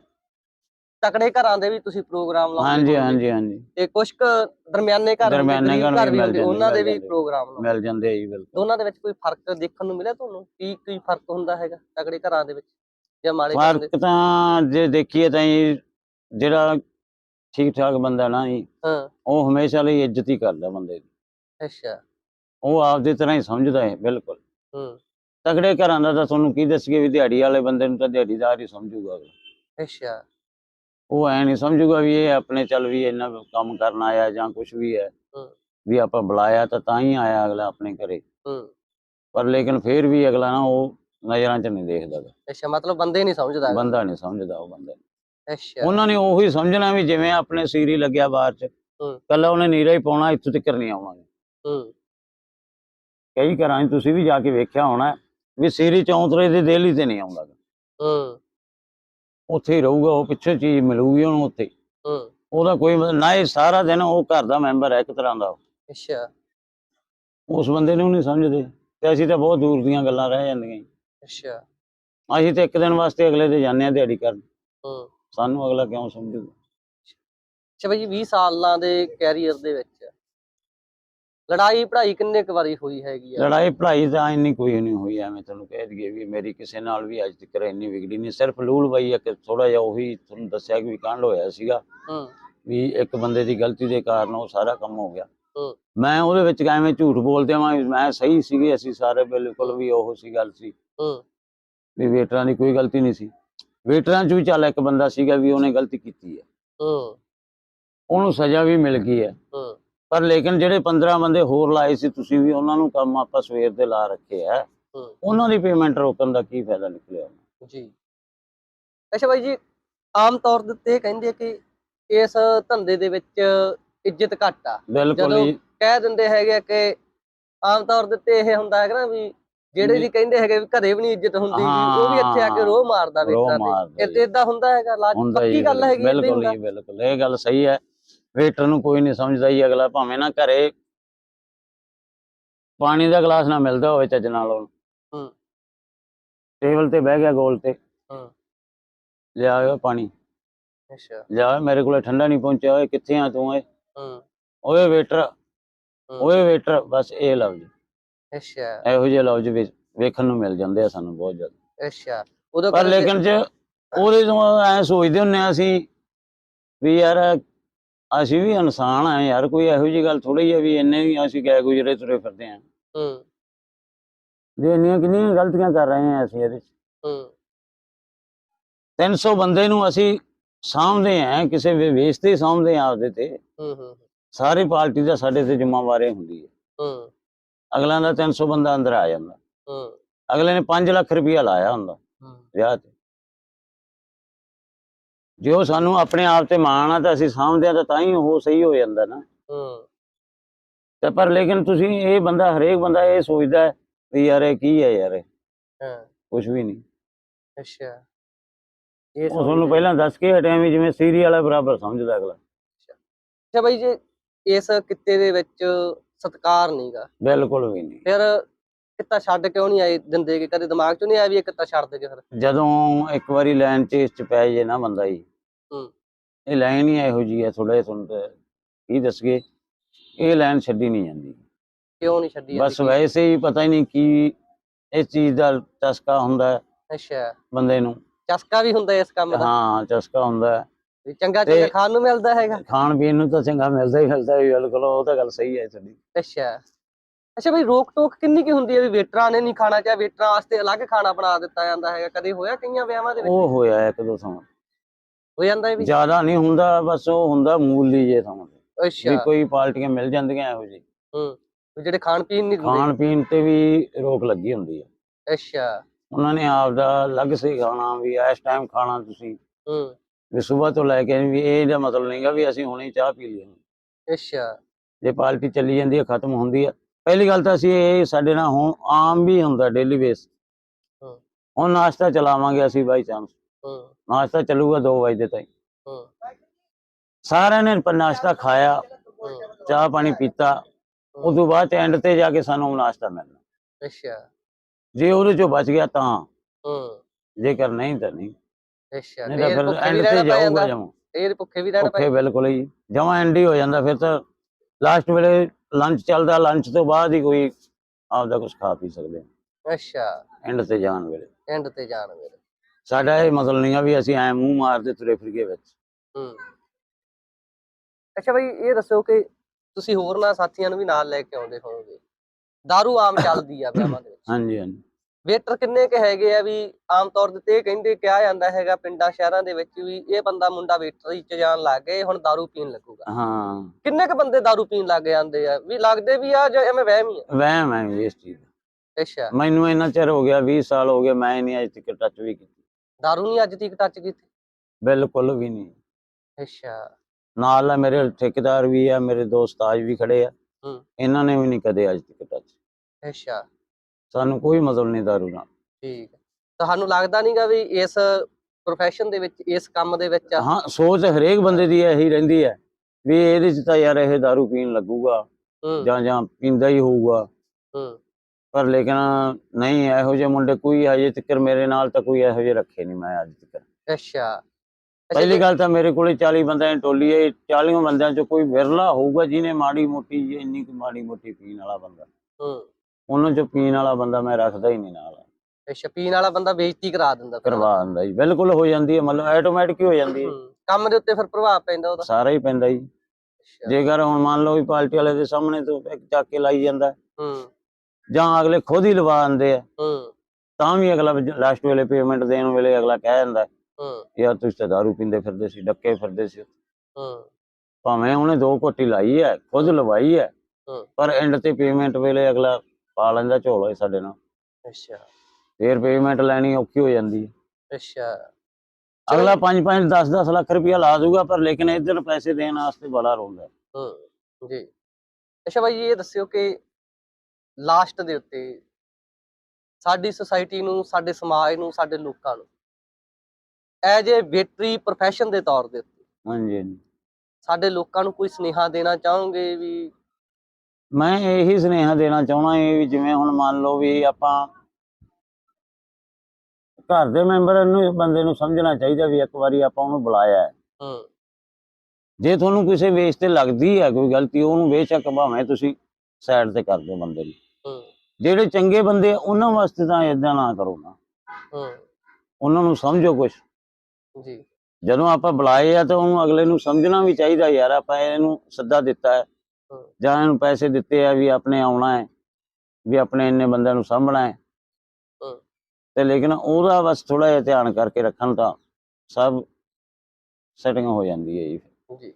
ਤਕੜੇ ਘਰਾਂ ਦੇ ਵੀ ਤੁਸੀਂ ਪ੍ਰੋਗਰਾਮ ਲਾਉਂਦੇ ਹਾਂਜੀ ਹਾਂਜੀ ਹਾਂਜੀ। ਤੇ ਕੁਝ ਕੁ ਦਰਮਿਆਨੇ ਘਰ ਦਰਮਿਆਨੇ ਘਰ ਵੀ ਹੁੰਦੇ ਉਹਨਾਂ ਦੇ ਵੀ। ਪ੍ਰੋਗਰਾਮ ਲਾਉਂਦੇ ਮਿਲ ਜਾਂਦੇ ਆ ਜੀ ਬਿਲਕੁਲ। ਦੋਨਾਂ ਦੇ ਵਿੱਚ ਕੋਈ ਫ਼ਰਕ ਦੇਖਣ ਨੂੰ ਮਿਲਿਆ ਤੁਹਾਨੂੰ? ਕੀ ਕੀ ਫ਼ਰਕ ਹੁੰਦਾ ਹੈਗਾ ਤਕੜੇ ਘਰਾਂ ਦੇ ਵਿੱਚ ਜਾਂ ਮਾੜੇ ਘਰਾਂ ਦੇ ਫ਼ਰਕ ਤਾਂ ਜੇ ਦੇਖੀਏ ਤਾਂ ਜੀ ਜਿਹੜਾ ਠੀਕ ਠਾਕ ਬੰਦਾ ਨਾ ਜੀ ਹਾਂ। ਉਹ ਹਮੇਸ਼ਾ ਲਈ ਇੱਜ਼ਤ ਹੀ ਕਰਦਾ ਬੰਦੇ ਦੀ। ਅੱਛਾ। ਉਹ ਆਪਦੀ ਤਰ੍ਹਾਂ ਹੀ ਸਮਝਦਾ ਹੈ ਬਿਲਕੁਲ। ਹੂੰ। ਤਗੜੇ ਘਰਾਂ ਦਾ ਤਾਂ ਤੁਹਾਨੂੰ ਕੀ ਦੱਸੀਏ ਵੀ ਦਿਹਾੜੀ ਵਾਲੇ ਬੰਦੇ ਨੂੰ ਤਾਂ ਦਿਹਾੜੀਦਾਰ ਹੀ ਸਮਝੂਗਾ ਅਗਲਾ। ਅੱਛਾ ਉਹ ਐ ਨਹੀਂ ਸਮਝੂਗਾ ਵੀ ਇਹ ਆਪਣੇ ਚੱਲ ਵੀ ਇੰਨਾ ਕੰਮ ਕਰਨ ਆਇਆ ਜਾਂ ਕੁਝ ਵੀ ਹੈ। ਵੀ ਆਪਾਂ ਬੁਲਾਇਆ ਤਾਂ ਤਾਂ ਹੀ ਆਇਆ ਅਗਲਾ ਆਪਣੇ ਘਰੇ ਹੂੰ ਪਰ ਲੇਕਿਨ ਫੇਰ ਵੀ ਅਗਲਾ ਨਾ ਉਹ ਨਜ਼ਰਾਂ 'ਚ ਨਹੀਂ ਦੇਖਦਾ ਗਾ। ਅੱਛਾ ਮਤਲਬ ਬੰਦੇ ਨਹੀਂ ਸਮਝਦਾ ਹੈਗਾ। ਬੰਦਾ ਨਹੀਂ ਸਮਝਦਾ ਉਹ ਬੰਦੇ। ਅੱਛਾ ਉਹਨਾਂ ਨੇ ਉਹੀ ਸਮਝਣਾ ਵੀ ਜਿਵੇਂ ਆਪਣੇ ਸੀਰੀ ਲੱਗਿਆ ਬਾਹਰ 'ਚ ਹੂੰ। ਕੱਲਾ ਉਹਨੇ ਨੀਰਾ ਹੀ ਪਾਉਣਾ ਇੱਥੋਂ ਤੱਕ ਨਹੀਂ ਆਉਣਾ ਹੂੰ ਕਈ ਘਰਾਂ 'ਚ ਤੁਸੀਂ ਵੀ ਜਾ ਕੇ ਵੇਖਿਆ ਹੋਣਾ ਵੀ ਸੀਰੀ ਚੌਂਤਰੇ ਦੇ ਦੇਲੀ ਤੇ ਨਹੀਂ ਆਉਂਦਾ। ਹੂੰ। ਉੱਥੇ ਹੀ ਰਹੂਗਾ ਉਹ ਪਿੱਛੇ ਚੀਜ਼ ਮਿਲੂਗੀ ਉਹਨੂੰ ਉੱਥੇ ਹੀ। ਉਹਦਾ ਕੋਈ ਮਤਲਬ- ਨਾ ਇਹ ਸਾਰਾ ਦਿਨ ਉਹ ਘਰ ਦਾ ਮੈਂਬਰ ਹੈ ਇੱਕ ਤਰ੍ਹਾਂ ਦਾ ਅੱਛਾ। ਉਸ ਬੰਦੇ ਨੂੰ ਨਹੀਂ ਸਮਝਦੇ ਤੇ ਅਸੀਂ ਤਾਂ ਬਹੁਤ ਦੂਰ ਦੀਆਂ ਗੱਲਾਂ ਰਹਿ ਜਾਂਦੀਆਂ ਜੀ। ਅੱਛਾ। ਅਸੀਂ ਤੇ ਇੱਕ ਦਿਨ ਵਾਸਤੇ ਅਗਲੇ ਦੇ ਜਾਂਦੇ ਆ ਦਿਹਾੜੀ ਕਰਨ। ਹੂੰ। ਸਾਨੂੰ ਅਗਲਾ ਕਿਉਂ ਸਮਝੂਗਾ? ਅੱਛਾ। ਜੀ 20 ਸਾਲਾਂ ਦੇ ਕੈਰੀਅਰ ਦੇ ਵਿੱਚ ਲੜਾਈ ਪੜ੍ਹਾਈ ਕਿੰਨੇ ਕੁ ਵਾਰੀ ਹੋਈ ਹੈਗੀ ਆ? ਲੜਾਈ ਪੜਾਈ ਤਾਂ ਇੰਨੀ ਕੋਈ ਨਹੀਂ ਹੋਈ ਐਵੇਂ ਤੁਹਾਨੂੰ ਕਹਿ ਦਈਏ ਵੀ ਮੇਰੀ ਕਿਸੇ ਨਾਲ ਵੀ ਅੱਜ ਤੱਕ ਇੰਨੀ ਵਿਗੜੀ ਨਹੀਂ। ਸਿਰਫ ਲੂਲ ਬਾਈ ਇੱਕ ਥੋੜਾ ਜਿਹਾ ਉਹੀ ਤੁਹਾਨੂੰ ਦੱਸਿਆ ਕਿ ਵੀ ਕਾਂਡ ਹੋਇਆ ਸੀਗਾ ਹੂੰ। ਵੀ ਇੱਕ ਬੰਦੇ ਦੀ ਗਲਤੀ ਦੇ ਕਾਰਨ ਉਹ ਸਾਰਾ ਕੰਮ ਹੋ ਗਿਆ। ਮੈਂ ਉਹਦੇ ਵਿੱਚ ਐਵੇਂ ਝੂਠ ਬੋਲਦੇ ਹਾਂ ਮੈਂ ਸਹੀ ਸੀਗੇ ਅਸੀਂ ਸਾਰੇ ਬਿਲਕੁਲ ਵੀ ਉਹ ਸੀ ਗੱਲ ਸੀ। ਹੂੰ। ਵੀ ਵੇਟਰਾਂ ਦੀ ਕੋਈ ਗਲਤੀ ਨਹੀਂ ਸੀ। ਵੇਟਰਾਂ 'ਚ ਵੀ ਚੱਲ ਇੱਕ ਬੰਦਾ ਸੀਗਾ ਵੀ ਉਹਨੇ ਗਲਤੀ ਕੀਤੀ ਹੈ। ਹੂੰ। ਉਹਨੂੰ ਸਜ਼ਾ ਵੀ ਮਿਲ ਗਈ ਹੂੰ। ਪਰ ਲੇਕਿਨ ਜਿਹੜੇ 15 ਬੰਦੇ ਹੋਰ ਲਾਏ ਸੀ ਤੁਸੀਂ ਵੀ ਉਹਨਾਂ ਨੂੰ ਕੰਮ ਆਪਾਂ ਸਵੇਰ ਦੇ ਲਾ ਰੱਖੇ ਆ। ਉਹਨਾਂ ਦੀ ਪੇਮੈਂਟ ਰੋਕਣ ਦਾ ਕੀ ਫਾਇਦਾ ਨਿਕਲਿਆ ਜੀ। ਅੱਛਾ ਬਾਈ ਜੀ ਆਮ ਤੌਰ ਇਹ ਕਹਿੰਦੇ ਕਿ ਇਸ ਧੰਦੇ ਦੇ ਵਿੱਚ ਇੱਜ਼ਤ ਘੱਟ ਆ। ਬਿਲਕੁਲ ਜਦੋਂ- ਕਹਿ ਦਿੰਦੇ ਹੈਗੇ ਕਿ ਆਮ ਤੌਰ ਉੱਤੇ ਇਹ ਹੁੰਦਾ ਹੈਗਾ ਨਾ ਵੀ ਜਿਹੜੇ ਵੀ ਕਹਿੰਦੇ ਹੈਗੇ ਵੀ ਘਰੇ ਵੀ ਨਹੀਂ ਇੱਜ਼ਤ ਹੁੰਦੀ ਉਹ ਵੀ ਇੱਥੇ ਆ ਕੇ ਰੋਹ ਮਾਰਦਾ ਵੇਖਦਾ ਤੇ ਇਦਾਂ ਹੁੰਦਾ ਹੈਗਾ ਲਾਜ ਪੱਕੀ ਗੱਲ ਹੈਗੀ ਬਿਲਕੁਲ ਬਿਲਕੁਲ। ਇਹ ਗੱਲ ਸਹੀ ਹੈ। ਵੇਟਰ ਨੂੰ ਕੋਈ ਨਹੀਂ ਸਮਝਦਾ ਜੀ ਅਗਲਾ ਭਾਵੇਂ ਨਾ ਘਰੇ ਪਾਣੀ ਦਾ ਗਲਾਸ ਨਾ ਮਿਲਦਾ ਹੋਵੇ ਚੱਜ ਨਾਲ ਉਹਨੂੰ। ਹੂੰ। ਟੇਬਲ ਤੇ ਬਹਿ ਗਿਆ ਗੋਲ ਤੇ। ਹੂੰ। ਲਿਆਓ ਪਾਣੀ। ਅੱਛਾ। ਲਿਆਓ ਮੇਰੇ ਕੋਲੇ ਠੰਡਾ ਨਹੀਂ ਪਹੁੰਚਿਆ ਓਏ ਕਿੱਥੇ ਆ ਤੂੰ ਓਏ? ਹੂੰ। ਓਏ ਵੇਟਰ ਓਏ ਵੇਟਰ ਬਸ ਇਹ ਲਫ਼ਜ਼ ਅੱਛਾ। ਇਹੋ ਜਿਹੇ ਲਫ਼ਜ਼ ਵੇ- ਵੇਖਣ ਨੂੰ ਮਿਲ ਜਾਂਦੇ ਆ ਸਾਨੂੰ ਬਹੁਤ ਜ਼ਿਆਦਾ। ਅੱਛਾ। ਉਦੋਂ ਪਰ ਲੇਕਿਨ ਜੇ ਉਹਦੇ ਤੋਂ ਐ ਸੋਚਦੇ ਹੁੰਨੇ ਆ ਅਸੀਂ ਵੀ ਯਾਰ ਅਸੀਂ ਵੀ ਇਨਸਾਨ ਆ ਯਾਰ ਕੋਈ ਇਹੋ ਜਿਹੀ ਗੱਲ ਥੋੜੀ ਹੈ ਵੀ ਇੰਨੇ ਵੀ ਅਸੀਂ ਗਏ ਗੁਜਰੇ ਤੁਰੇ ਫਿਰਦੇ ਆ ਹੂੰ। ਜੇ ਇੰਨੀਆਂ ਕਿੰਨੀਆਂ ਗਲਤੀਆਂ ਕਰ ਰਹੇ ਆ ਅਸੀਂ ਇਹਦੇ 'ਚ। ਹੂੰ। 300 ਬੰਦੇ ਨੂੰ ਅਸੀਂ ਸਾਂਭਦੇ ਆ ਕਿਸੇ ਵੀ ਵੇਚ ਤੇ ਆ ਆਪਦੇ ਤੇ। ਹੂੰ ਹੂੰ ਸਾਰੀ ਪਾਰਟੀ ਦਾ ਸਾਡੇ ਤੇ ਜ਼ਿੰਮੇਵਾਰੀ ਹੁੰਦੀ ਹੈ। ਹੂੰ। ਅਗਲਾ ਦਾ 300 ਬੰਦਾ ਅੰਦਰ ਆ ਜਾਂਦਾ। ਹੂੰ। ਅਗਲੇ ਨੇ 5 ਲੱਖ ਰੁਪਇਆ ਲਾਇਆ ਹੁੰਦਾ। ਵਿਆਹ ਤੇ। ਜੇ ਉਹ ਸਾਨੂੰ ਆਪਣੇ ਆਪ ਤੇ ਮਾਣ ਆ ਤਾਂ ਅਸੀਂ ਸਾਂਭਦੇ ਆ ਤਾਂ ਤਾਂ ਹੀ ਉਹ ਸਹੀ ਹੋ ਜਾਂਦਾ ਨਾ। ਹੂੰ। ਤੇ ਪਰ ਲੇਕਿਨ ਤੁਸੀਂ ਇਹ ਬੰਦਾ ਹਰੇਕ ਬੰਦਾ ਇਹ ਸੋਚਦਾ ਹੈ ਵੀ ਯਾਰ ਇਹ ਕੀ ਹੈ ਯਾਰ ਇਹ। ਹਾਂ। ਕੁਝ ਵੀ ਨਹੀਂ। ਅੱਛਾ। ਇਹ ਉਹ ਤੁਹਾਨੂੰ ਪਹਿਲਾਂ ਦੱਸ ਕੇ ਹਟਿਆ ਵੀ ਜਿਵੇਂ ਸੀਰੀਅਲ ਵਾਲਾ ਬਰਾਬਰ ਸਮਝਦਾ ਅਗਲਾ। ਅੱਛਾ। ਬਾਈ ਜੀ ਇਸ ਕਿੱਤੇ ਦੇ ਵਿੱਚ ਸਤਕਾਰ ਨਹੀਂਗਾ ਬਿਲਕੁਲ ਵੀ ਨਹੀਂ। ਫਿਰ ਕਿੱਤਾ ਛੱਡ ਕਿਉਂ ਨਹੀਂ ਆਏ ਦਿੰਦੇ ਕਿ ਕਦੇ ਦਿਮਾਗ 'ਚ ਨਹੀਂ ਆਇਆ ਵੀ ਇਹ ਕਿੱਤਾ ਛੱਡ ਦੇਗੇ ਫਿਰ? ਜਦੋਂ ਇੱਕ ਵਾਰੀ ਲਾਈਨ ਚੇਸ ਚ ਪੈ ਜੇ ਨਾ ਬੰਦਾ ਹੀ ਹੂੰ। ਇਹ ਲਾਈਨ ਹੀ ਇਹੋ ਜੀ ਹੈ ਥੋੜਾ ਜਿਹਾ ਕੀ ਦੱਸਗੇ ਇਹ ਲਾਈਨ ਛੱਡੀ ਨਹੀਂ ਜਾਂਦੀ। ਕਿਉਂ ਨਹੀਂ ਛੱਡੀ ਬਸ? ਵੈਸੇ ਹੀ ਪਤਾ ਹੀ ਨਹੀਂ ਕੀ ਇਸ ਚੀਜ਼ ਦਾ ਚਸਕਾ ਹੁੰਦਾ ਹੈ ਅੱਛਾ। ਬੰਦੇ ਨੂੰ। ਚਸਕਾ ਵੀ ਹੁੰਦਾ ਇਸ ਕੰਮ ਦਾ? ਹਾਂ ਚਸਕਾ ਹੁੰਦਾ ਚੰਗਾ ਚੰਗਾ ਖਾਣ ਨੂੰ ਮਿਲਦਾ ਹੈਗਾ? ਖਾਣ ਪੀਣ ਨੂੰ ਤਾਂ ਚੰਗਾ ਮਿਲਦਾ ਹੀ ਮਿਲਦਾ ਬਿਲਕੁਲ ਉਹ ਤਾਂ ਗੱਲ ਸਹੀ ਹੈ ਤੁਹਾਡੀ। ਅੱਛਾ। ਅੱਛਾ ਬਈ ਰੋਕ ਟੋਕ ਕਿੰਨੀ ਕੀ ਹੁੰਦੀ ਹੈ ਵੀ ਵੇਟਰਾਂ ਨੇ ਨਹੀਂ ਖਾਣਾ ਚਾਹੇ ਵੇਟਰਾਂ ਵਾਸਤੇ ਅਲੱਗ ਖਾਣਾ ਬਣਾ ਦਿੱਤਾ ਜਾਂਦਾ ਹੈਗਾ। ਕਦੇ ਹੋਇਆ ਕਈਆਂ ਵਿਆਹਾਂ ਦੇ ਵਿੱਚ? ਉਹ ਹੋਇਆ ਇੱਕ ਦੋ ਸਮਾਂ ਹੋ ਜਾਂਦਾ ਹੈ ਵੀ? ਜ਼ਿਆਦਾ ਨਹੀਂ ਹੁੰਦਾ ਬਸ ਉਹ ਹੁੰਦਾ ਮੂਲੀ ਜੇ ਸਮਾਂ ਵੀ ਅੱਛਾ। ਕੋਈ ਪਾਰਟੀਆਂ ਮਿਲ ਜਾਂਦੀਆਂ ਇਹੋ ਜਿਹੀ। ਹੂੰ ਵੀ ਜਿਹੜੇ ਖਾਣ ਪੀਣ ਨਹੀਂ ਦਿੰਦੇ? ਖਾਣ ਪੀਣ ਤੇ ਵੀ ਰੋਕ ਲੱਗੀ ਹੁੰਦੀ ਹੈ ਅੱਛਾ। ਉਹਨਾਂ ਨੇ ਆਪ ਦਾ ਅਲੱਗ ਸੇ ਖਾਣਾ ਵੀ ਇਸ ਟਾਈਮ ਖਾਣਾ ਤੁਸੀਂ। ਹੂੰ। ਵੀ ਸਵੇਰ ਤੋਂ ਲੈ ਕੇ ਵੀ ਇਹ ਦਾ ਮਤਲਬ ਨਹੀਂਗਾ ਵੀ ਅਸੀਂ ਹੁਣੇ ਹੀ ਚਾਹ ਪੀ ਲਈ। ਅੱਛਾ। ਜੇ ਪਾਰਟੀ ਚੱਲੀ ਜਾਂਦੀ ਹੈ ਖਤਮ ਹੁੰਦੀ ਹੈ ਪਹਿਲੀ ਗੱਲ ਤਾਂ ਅਸੀਂ ਇਹ ਸਾਡੇ ਨਾਲ ਹੁਣ ਆਮ ਵੀ ਹੁੰਦਾ ਡੇਲੀ ਬੇਸ। ਹੁਣ ਨਾਸ਼ਤਾ ਚਲਾਵਾਂਗੇ ਅਸੀਂ ਬਾਈ ਚਾਂਸ ਨਾਸ਼ਤਾ ਚੱਲੂਗਾ 2 ਵਜੇ ਤਾਈਂ। ਸਾਰਿਆਂ ਨੇ ਨਾਸ਼ਤਾ ਖਾਇਆ ਚਾਹ ਪਾਣੀ ਪੀਤਾ ਉਸ ਤੋਂ ਬਾਅਦ ਐਂਡ ਤੇ ਜਾ ਕੇ ਸਾਨੂੰ ਨਾਸ਼ਤਾ ਮਿਲਣਾ। ਅੱਛਾ। ਜੇ ਉਹਦੇ ਚੋਂ ਬਚ ਗਿਆ ਤਾਂ। ਜੇਕਰ ਨਹੀਂ ਤਾਂ ਨਹੀਂ। ਅੱਛਾ ਨਹੀਂ ਤਾਂ ਫੇਰ ਐਂਡ ਤੇ ਜਾਊਗਾ ਜਮਾ। ਫੇਰ ਭੁੱਖੇ ਵੀ ਰਹਿਣਾ ਭੁੱਖੇ ਬਿਲਕੁਲ ਹੀ। ਜਮਾ ਐਂਡ ਹੀ ਹੋ ਜਾਂਦਾ ਫਿਰ ਤਾਂ। ਲਾਸਟ ਵੇਲੇ ਲੰਚ ਚੱਲਦਾ ਲੰਚ ਤੋਂ ਬਾਅਦ ਹੀ ਕੋਈ ਆਪਦਾ ਕੁਝ ਖਾ ਪੀ ਸਕਦੇ ਅੱਛਾ। ਐਂਡ ਤੇ ਜਾਣ ਵੇਲੇ। ਐਂਡ ਤੇ ਜਾਣ ਮੇਰੇ ਸਾਡਾ ਇਹ ਮਤਲਬ ਨਹੀਂ ਆ ਵੀ ਅਸੀਂ ਐ ਮੂੰਹ ਮਾਰਦੇ ਤੁਰੇ ਫਿਰਗੇ ਵਿੱਚ। ਹੂੰ। ਅੱਛਾ ਬਈ ਇਹ ਦੱਸੋ ਕਿ ਤੁਸੀਂ ਹੋਰ ਨਾ ਸਾਥੀਆਂ ਨੂੰ ਵੀ ਨਾਲ ਲੈ ਕੇ ਆਉਂਦੇ ਹੋਵੋਗੇ। दारू ਆਮ ਚੱਲਦੀ ਆ ਵਿਆਹਾਂ ਦੇ ਵਿੱਚ। ਹਾਂਜੀ ਹਾਂਜੀ। ਵੇਟਰ ਕਿੰਨੇ ਕੁ ਹੈਗੇ ਆ ਵੀ ਆਮ ਤੌਰ ਤੇ ਤੇ ਇਹ ਕਹਿੰਦੇ ਕਿਹਾ ਜਾਂਦਾ ਹੈਗਾ ਪਿੰਡਾਂ ਸ਼ਹਿਰਾਂ ਦੇ ਵਿੱਚ ਵੀ ਇਹ ਬੰਦਾ ਮੁੰਡਾ ਵੇਟਰੀ ਚ ਜਾਣ ਲੱਗ ਗਏ ਹੁਣ दारू ਪੀਣ ਲੱਗੂਗਾ ਹਾਂ ਕਿੰਨੇ ਕੁ ਬੰਦੇ दारू ਪੀਣ ਲੱਗ ਜਾਂਦੇ ਆ ਵੀ ਲੱਗਦੇ ਵੀ ਆ ਜਾਂ ਐਵੇਂ ਵਹਿਮ ਹੀ ਆ ਵਹਿਮ ਹੈ ਵੀ ਇਸ ਚੀਜ਼ ਦਾ ਅੱਛਾ ਮੈਨੂੰ ਇੰਨਾ ਚਿਰ ਹੋ ਗਿਆ 20 ਸਾਲ ਹੋ ਗਏ ਮੈਂ ਨਹੀਂ ਅਜੇ ਤੱਕ ਟੱਚ ਵੀ ਕੀਤੀ दारू ਨਹੀਂ ਅੱਜ ਤੱਕ ਟੱਚ ਕੀਤੀ ਬਿਲਕੁਲ ਵੀ ਨਹੀਂ ਅੱਛਾ ਨਾਲ ਆ ਮੇਰੇ ਠੇਕੇਦਾਰ ਵੀ ਆ ਮੇਰੇ ਦੋਸਤ ਆਜ ਵੀ ਖੜੇ ਆ ਹੂੰ। ਇਹਨਾਂ ਨੇ ਵੀ ਨਹੀਂ ਕਦੇ ਅੱਜ ਤੱਕ ਟੱਚ ਅੱਛਾ ਸਾਨੂੰ ਕੋਈ ਮਤਲਬ ਨਹੀਂ ਦਾਰੂ ਨਾਲ। ਠੀਕ ਹੈ। ਤੁਹਾਨੂੰ ਲੱਗਦਾ ਨਹੀਂਗਾ ਵੀ ਇਸ ਪ੍ਰੋਫੈਸ਼ਨ ਦੇ ਵਿੱਚ ਇਸ ਕੰਮ ਦੇ ਵਿੱਚ ਹਾਂ ਸੋਚ ਹਰੇਕ ਬੰਦੇ ਦੀ ਇਹੀ ਰਹਿੰਦੀ ਹੈ ਵੀ ਇਹਦੇ ਚ ਤਾਂ ਯਾਰ ਇਹ दारू ਪੀਣ ਲੱਗੂਗਾ ਹੂੰ। ਜਾਂ ਜਾਂ ਪੀਂਦਾ ਹੀ ਹੋਊਗਾ। ਹੂੰ। ਪਰ ਲੇਕਿਨ ਨਹੀਂ ਇਹੋ ਜਿਹੇ ਮੁੰਡੇ ਕੋਈ ਅਜੇ ਤੱਕ ਮੇਰੇ ਨਾਲ ਤਾਂ ਕੋਈ ਇਹੋ ਜਿਹੇ ਰੱਖੇ ਨਹੀਂ ਮੈਂ ਅੱਜ ਤੱਕ ਅੱਛਾ। ਅੱਛਾ ਪਹਿਲੀ ਗੱਲ ਤਾਂ ਮੇਰੇ ਕੋਲੇ 40 ਬੰਦਿਆਂ ਦੀ ਟੋਲੀ ਹੈ 40 ਬੰਦਿਆਂ ਚੋਂ ਕੋਈ ਵਿਰਲਾ ਹੋਊਗਾ ਜਿਹਨੇ ਮਾੜੀ ਮੋਟੀ ਇੰਨੀ ਕੁ ਮਾੜੀ ਮੋਟੀ ਪੀਣ ਵਾਲਾ ਬੰਦਾ। ਹੂੰ। ਉਹਨਾਂ ਚੋਂ ਪੀਣ ਵਾਲਾ ਬੰਦਾ ਮੈਂ ਰੱਖਦਾ ਹੀ ਨਹੀਂ ਨਾਲ। ਅੱਛਾ ਪੀਣ ਵਾਲਾ ਬੰਦਾ ਬੇਇੱਜ਼ਤੀ ਕਰਾ ਦਿੰਦਾ ਫਿਰ। ਕਰਵਾ ਦਿੰਦਾ ਜੀ। ਬਿਲਕੁਲ ਹੋ ਜਾਂਦੀ ਹੈ ਮਤਲਬ ਆਟੋਮੈਟਿਕ ਹੀ ਹੋ ਜਾਂਦੀ ਹੈ। ਹੂੰ ਕੰਮ ਦੇ ਉੱਤੇ ਫਿਰ ਪ੍ਰਭਾਵ ਪੈਂਦਾ ਉਹਦਾ। ਸਾਰਾ ਹੀ ਪੈਂਦਾ ਜੀ। ਜੇਕਰ ਹੁਣ ਮੰਨ ਲਓ ਵੀ ਪਾਰਟੀ ਵਾਲੇ ਦੇ ਸਾਹਮਣੇ ਤੋਂ ਇੱਕ ਚੱਕ ਕੇ ਲਾਈ ਜਾਂਦਾ। ਹੂੰ। ਜਾਂ ਅਗਲੇ ਖੁਦ ਹੀ ਲਵਾ ਦਿੰਦੇ ਆ। ਹੂੰ। ਤਾਂ ਵੀ ਅਗਲਾ ਲਾਸਟ ਵੇਲੇ ਪੇਮੈਂਟ ਦੇਣ ਵੇਲੇ ਅਗਲਾ ਕਹਿ ਜਾਂਦਾ ਹੂੰ। ਯਾਰ ਤੁਸੀਂ ਤਾਂ ਦਾਰੂ ਪੀਂਦੇ ਫਿਰਦੇ ਸੀ ਡੱਕੇ ਫਿਰਦੇ ਸੀ। ਹੂੰ। ਭਾਵੇਂ ਉਹਨੇ ਦੋ ਘੋਟੀ ਲਾਈ ਹੈ ਖੁਦ ਲਵਾਈ ਹੈ। ਹੂੰ। ਪਰ ਐਂਡ ਤੇ ਪੇਮੈਂਟ ਵੇਲੇ ਅਗਲਾ ਪਾ ਲੈਂਦਾ ਝੋਲਾ ਹੀ ਸਾਡੇ ਨਾਲ। ਅੱਛਾ। ਫੇਰ ਪੇਮੈਂਟ ਲੈਣੀ ਔਖੀ ਹੋ ਜਾਂਦੀ ਹੈ। ਅੱਛਾ। ਅਗਲਾ 5 5 10 10 ਲੱਖ ਰੁਪਇਆ ਲਾ ਦੂਗਾ ਪਰ ਲੇਕਿਨ ਇੱਧਰ ਪੈਸੇ ਦੇਣ ਵਾਸਤੇ ਬੜਾ ਰੋਂਦਾ ਹੂੰ। ਜੀ। ਅੱਛਾ ਭਾਈ ਇਹ ਦੱਸਿਓ ਕਿ ਲਾਸਟ ਦੇ ਉੱਤੇ ਸਾਡੀ ਸੁਸਾਇਟੀ ਨੂੰ ਸਾਡੇ ਸਮਾਜ ਨੂੰ ਸਾਡੇ ਲੋਕਾਂ ਨੂੰ ਐਜ ਏ ਵੇਟਰੀ ਪ੍ਰੋਫੈਸ਼ਨ ਦੇ ਤੌਰ ਦੇ ਉੱਤੇ ਹਾਂਜੀ ਹਾਂਜੀ। ਸਾਡੇ ਲੋਕਾਂ ਨੂੰ ਕੋਈ ਸੁਨੇਹਾ ਦੇਣਾ ਚਾਹੋਗੇ ਵੀ ਮੈਂ ਇਹੀ ਸੁਨੇਹਾ ਦੇਣਾ ਚਾਹਣਾ ਹੈ ਵੀ ਜਿਵੇਂ ਹੁਣ ਮੰਨ ਲਓ ਵੀ ਆਪਾਂ ਘਰ ਦੇ ਮੈਂਬਰ ਨੂੰ ਬੰਦੇ ਨੂੰ ਸਮਝਣਾ ਚਾਹੀਦਾ ਵੀ ਇੱਕ ਵਾਰੀ ਆਪਾਂ ਉਹਨੂੰ ਬੁਲਾਇਆ ਹੈ। ਹੂੰ। ਜੇ ਤੁਹਾਨੂੰ ਕਿਸੇ ਵੇਚ ਤੇ ਲੱਗਦੀ ਹੈ ਕੋਈ ਗਲਤੀ ਉਹਨੂੰ ਬੇਸ਼ੱਕ ਭਾਵੇਂ ਤੁਸੀਂ ਸਾਈਡ ਤੇ ਕਰ ਦਿਓ ਬੰਦੇ ਨੂੰ। ਹੂੰ। ਜਿਹੜੇ ਚੰਗੇ ਬੰਦੇ ਆ, ਉਹਨਾਂ ਵਾਸਤੇ ਤਾਂ ਇਦਾਂ ਨਾ ਕਰੋ ਨਾ। ਹੂੰ। ਉਹਨਾਂ ਨੂੰ ਸਮਝੋ ਕੁਛ। ਜੀ। ਜਦੋਂ ਆਪਾਂ ਬੁਲਾਏ ਆ ਤਾਂ ਉਹਨੂੰ ਅਗਲੇ ਨੂੰ ਸਮਝਣਾ ਵੀ ਚਾਹੀਦਾ ਯਾਰ ਆਪਾਂ ਇਹਨੂੰ ਸੱਦਾ ਦਿੱਤਾ ਹੂੰ। ਜਾਂ ਇਹਨੂੰ ਪੈਸੇ ਦਿੱਤੇ ਆ ਵੀ ਆਪਣੇ ਆਉਣਾ ਹੈ ਵੀ ਆਪਣੇ ਇੰਨੇ ਬੰਦਿਆਂ ਨੂੰ ਸਾਂਭਣਾ ਹੈ। ਤੇ ਲੇਕਿਨ ਉਹਦਾ ਬਸ ਥੋੜਾ ਜਿਹਾ ਧਿਆਨ ਕਰਕੇ ਰੱਖਣ ਤਾਂ ਸਭ ਸੈਟਿੰਗ ਹੋ ਜਾਂਦੀ ਹੈ ਜੀ। ਜੀ।